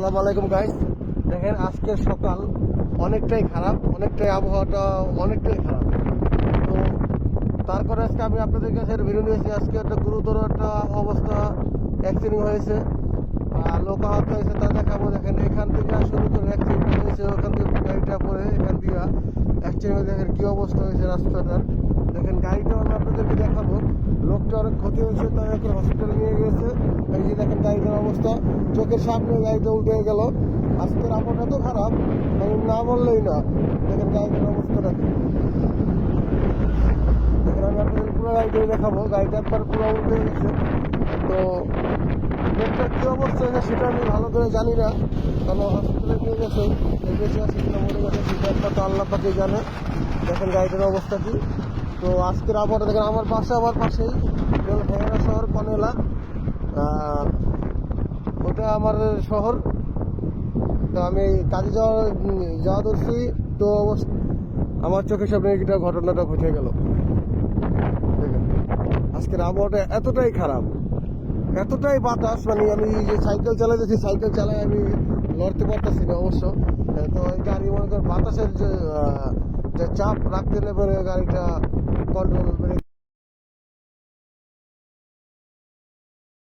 আসসালামু আলাইকুম গাইস দেখেন, আজকের সকাল অনেকটাই খারাপ, অনেকটাই আবহাওয়াটা অনেকটাই খারাপ। তো তারপরে আজকে আমি আপনাদের কাছে ভিডিও নিয়েছি আজকে একটা গুরুতর একটা অবস্থা অ্যাক্সিডেন্ট হয়েছে। আর লোক আহত হয়েছে, তা দেখাবো। দেখেন, এখান থেকে শুরু করে অ্যাক্সিডেন্ট হয়েছে, ওখান থেকে গাড়িটা পরে এখান দিয়ে। অ্যাক্সিডেন্ট দেখেন কী অবস্থা হয়েছে রাস্তাটার। দেখেন গাড়িটা আমি আপনাদেরকে দেখাবো। লোকটা অনেক ক্ষতি হয়েছে, তাই ওকে হসপিটালে নিয়ে গেছে এই যে দেখেন গাড়িটার অবস্থা, চোখের সামনে গাড়িটা উল্টে গেল। আজকের আবহাওয়া তো খারাপ আমি না বললেই না। দেখেন গাড়িটার অবস্থাটা কি। দেখেন আমি আপনাদের পুরো গাড়িটাই দেখাবো। গাড়িটা একবার পুরো উল্টে গেছে। তো লোকটার কী অবস্থা হয়েছে সেটা আমি ভালো করে জানি না। কারণ হসপিটালে নিয়ে গেছে বেঁচে আছে কিনা মরে গেছে সেটা একটা তো আল্লাহ পাকে জানে। দেখেন গাড়িটার অবস্থা কি। তো আজকের আবহাওয়া দেখেন, আমার পাশে, আমার পাশেই। হেরা শহর ওটা আমার শহর। তো আমি কাজে যাওয়া যাওয়া ধরছি তো আমার চোখের সামনে এটা ঘটনাটা ঘটে গেল। আজকের আবহাওয়াটা এতটাই খারাপ, এতটাই বাতাস মানে আমি যে সাইকেল চালাইতেছি সাইকেল চালাই আমি লড়তে পারতেছি না অবশ্য। তো এই গাড়ি মনে করেন বাতাসের যে চাপ, রাখতে না পারে গাড়িটা কন্ট্রোল